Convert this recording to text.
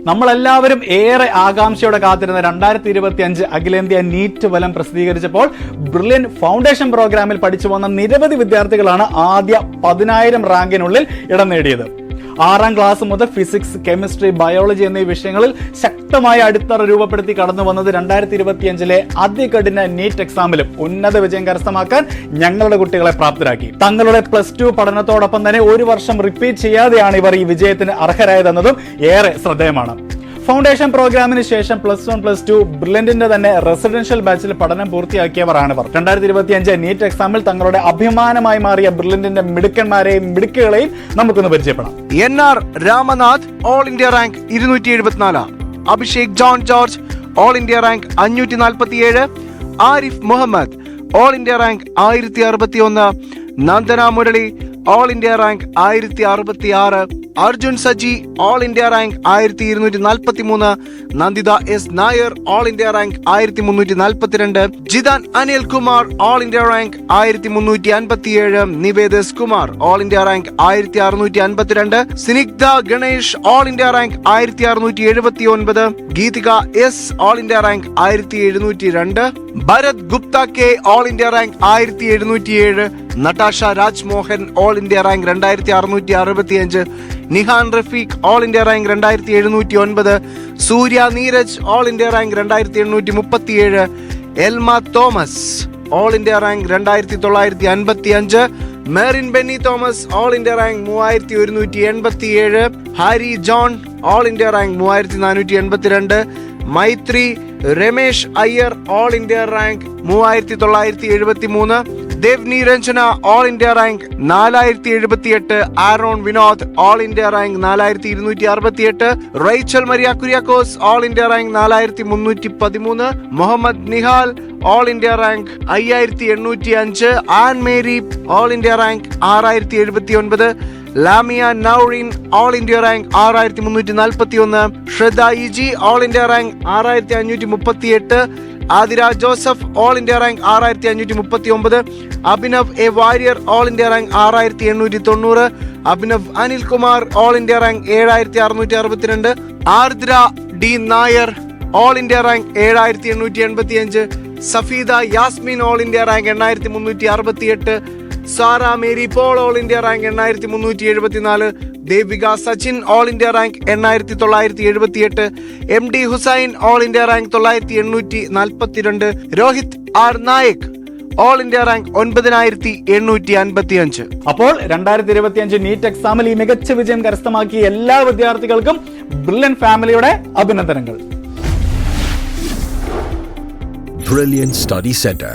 നമ്മളെല്ലാവരും ഏറെ ആകാംക്ഷയോടെ കാത്തിരുന്ന രണ്ടായിരത്തി ഇരുപത്തി അഞ്ച് അഖിലേന്ത്യാ നീറ്റ് ഫലം പ്രസിദ്ധീകരിച്ചപ്പോൾ ബ്രില്യൻ ഫൗണ്ടേഷൻ പ്രോഗ്രാമിൽ പഠിച്ചു വന്ന നിരവധി വിദ്യാർത്ഥികളാണ് ആദ്യ പതിനായിരം റാങ്കിനുള്ളിൽ ഇടം നേടിയത്. ആറാം ക്ലാസ് മുതൽ ഫിസിക്സ് കെമിസ്ട്രി ബയോളജി എന്നീ വിഷയങ്ങളിൽ ശക്തമായ അടിത്തറ രൂപപ്പെടുത്തി കടന്നു വന്നത് രണ്ടായിരത്തി ഇരുപത്തിയഞ്ചിലെ അതികഠിന നീറ്റ് എക്സാമിലും ഉന്നത വിജയം കരസ്ഥമാക്കാൻ ഞങ്ങളുടെ കുട്ടികളെ പ്രാപ്തരാക്കി. തങ്ങളുടെ പ്ലസ് ടു പഠനത്തോടൊപ്പം തന്നെ ഒരു വർഷം റിപ്പീറ്റ് ചെയ്യാതെയാണ് ഇവർ ഈ വിജയത്തിന് അർഹരായതെന്നതും ഏറെ ശ്രദ്ധേയമാണ്. ഫൗണ്ടേഷൻ പ്രോഗ്രാമിന് ശേഷം പ്ലസ് വൺ പ്ലസ് ടു ബ്രില്യന്റിന്റെ തന്നെ റെസിഡൻഷ്യൽ ബാച്ചിൽ പഠനം പൂർത്തിയാക്കിയവരാണ് ഇവർ രണ്ടായിരത്തി ഇരുപത്തി അഞ്ച് നീറ്റ് എക്സാമിൽ തങ്ങളുടെ അഭിമാനമായി മാറിയ ബ്രില്യന്റിന്റെ മിടുക്കന്മാരെയും മിടുക്കുകളെയും നമുക്കൊന്ന് പരിചയപ്പെടാം. N R Ramanath all India rank ഇരുന്നൂറ്റി എഴുപത്തിനാല് Abhishek John George all India rank അഞ്ഞൂറ്റി നാൽപ്പത്തിയേഴ് Arif Muhammad all India rank ആയിരത്തി അറുപത്തി ഒന്ന് Nandana Murali all India rank ആയിരത്തി അറുപത്തി ആറ് Arjun Saji all India rank ആയിരത്തി ഇരുന്നൂറ്റി നാൽപ്പത്തി മൂന്ന് Nanditha S Nair all India rank ആയിരത്തി മുന്നൂറ്റി നാൽപ്പത്തിരണ്ട് Jithan Anil Kumar all India rank ആയിരത്തി മുന്നൂറ്റി അൻപത്തിയേഴ് Nivedas Kumar all India rank ആയിരത്തി അറുന്നൂറ്റി അൻപത്തിരണ്ട് Snigdha Ganesh all India rank ആയിരത്തി അറുന്നൂറ്റി എഴുപത്തി ഒൻപത് Geethika S all India rank ആയിരത്തി എഴുന്നൂറ്റി രണ്ട് Bharath Gupta K all India rank ആയിരത്തി എഴുന്നൂറ്റി ഏഴ് Natasha Rajmohan all India rank രണ്ടായിരത്തി അറുന്നൂറ്റി അറുപത്തിയഞ്ച് Nihan Rafeeq all India rank രണ്ടായിരത്തി എഴുന്നൂറ്റി ഒൻപത് Surya Neeraj all India rank രണ്ടായിരത്തി എണ്ണൂറ്റി മുപ്പത്തിയേഴ് Elma Thomas all India rank രണ്ടായിരത്തി തൊള്ളായിരത്തി അൻപത്തി അഞ്ച് Merin Benny Thomas all India rank മൂവായിരത്തി ഒരുന്നൂറ്റി എൺപത്തി ഏഴ് Harry John all India rank മൂവായിരത്തി നാനൂറ്റി എൺപത്തിരണ്ട് Maithri Ramesh Iyer all India rank മൂവായിരത്തി തൊള്ളായിരത്തി എഴുപത്തി മൂന്ന് Devni Ranjana all India rank നാലായിരത്തി എഴുപത്തി എട്ട് Aaron Vinod all India rank നാലായിരത്തി ഇരുന്നൂറ്റി അറുപത്തി എട്ട് Rachel Maria Kuriakose all India rank നാലായിരത്തി മുന്നൂറ്റി പതിമൂന്ന് Muhammad Nihal all India rank അയ്യായിരത്തി എണ്ണൂറ്റി അഞ്ച് Ann Mary all India rank ആറായിരത്തി എഴുപത്തി ഒൻപത് Lamiya Naurin all India rank ആറായിരത്തി മുന്നൂറ്റി നാൽപ്പത്തി ഒന്ന് ശ്രദ്ധ ഇജി ഓൾ ഇന്ത്യ റാങ്ക് ആറായിരത്തി അഞ്ഞൂറ്റി മുപ്പത്തി എട്ട് Athira Joseph all India rank ആറായിരത്തി അഞ്ഞൂറ്റി മുപ്പത്തി ഒമ്പത് Abhinav A Warrier all India rank ആറായിരത്തി എണ്ണൂറ്റി തൊണ്ണൂറ് Abhinav Anilkumar all India rank ഏഴായിരത്തി അറുന്നൂറ്റി അറുപത്തിരണ്ട് Ardra D Nair all India rank ഏഴായിരത്തി എണ്ണൂറ്റി എൺപത്തി അഞ്ച് Safeeda Yasmin all India rank എണ്ണായിരത്തി മുന്നൂറ്റി അറുപത്തി എട്ട് Sara Mary Paul all India rank എണ്ണായിരത്തി മുന്നൂറ്റി എഴുപത്തിനാല് Devika Sachin all India rank എണ്ണായിരത്തി തൊള്ളായിരത്തി എഴുപത്തി എട്ട് M D Hussain all India rank തൊള്ളായിരത്തി എണ്ണൂറ്റി നാൽപ്പത്തിരണ്ട് Rohit R Nayak all India rank ഒൻപതിനായിരത്തി എണ്ണൂറ്റി അൻപത്തി അഞ്ച് അപ്പോൾ രണ്ടായിരത്തി ഇരുപത്തി അഞ്ച് നീറ്റ് എക്സാമിൽ ഈ മികച്ച വിജയം കരസ്ഥമാക്കിയ എല്ലാ വിദ്യാർത്ഥികൾക്കും ബ്രില്യൻ ഫാമിലിയുടെ അഭിനന്ദനങ്ങൾ Brilliant Study Center.